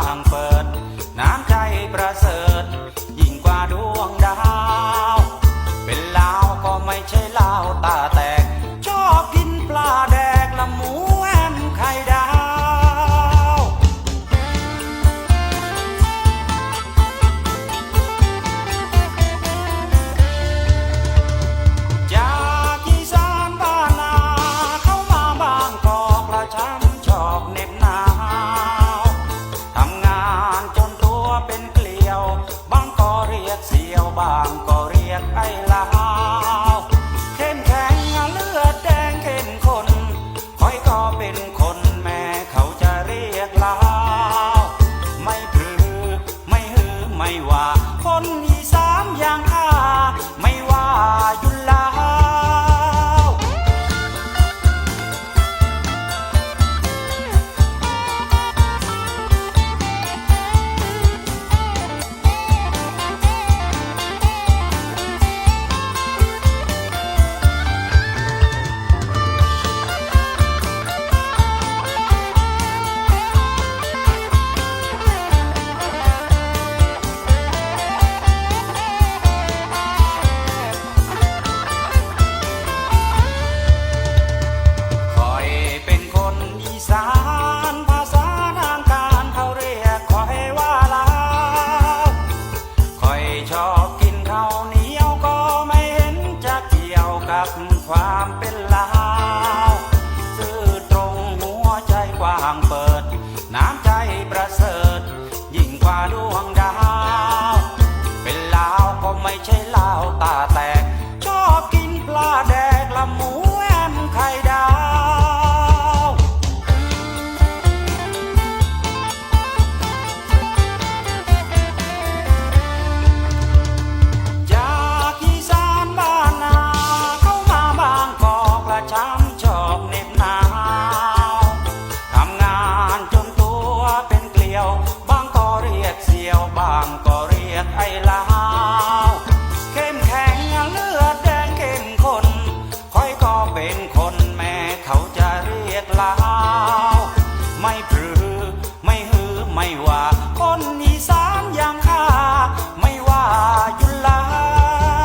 างเปิด น้ำใจประเสริฐ ยิ่งกว่าดวงดาว เป็นลาวก็ไม่ใช่ลาวตาแต่ กว้างเปิด น้ำใจประเสริฐ ยิ่งกว่าดวงดาว เป็นลาวก็ไม่ใช่ลาวตาแตก ลาว เข้มแข็งเลือดแดงเข้มข้นคอยก็เป็นคนแม่เขาจะเรียกลาว ไม่พรือไม่ฮือไม่ว่าคนอีสานอย่างข้าไม่ว่าอยู่ลา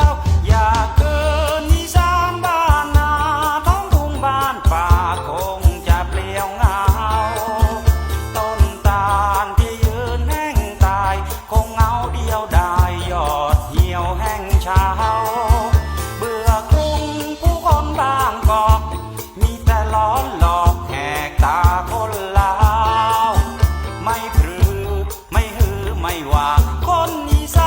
วอย่าเกินอีสานบ้านนาท้องทุ่งบ้านป่าคงจะเปลี่ยวเหงา ต้นตาลที่ยืนแห้งตาย คงเหงาเดียวดาย ยอดเหี่ยวแห้งเช้า เบื่อกรุงผู้คนบางกอก มีแต่ล้อนหลอกแหกตาคนลาว ไม่พรือไม่ฮือไม่ว่าคนอีสา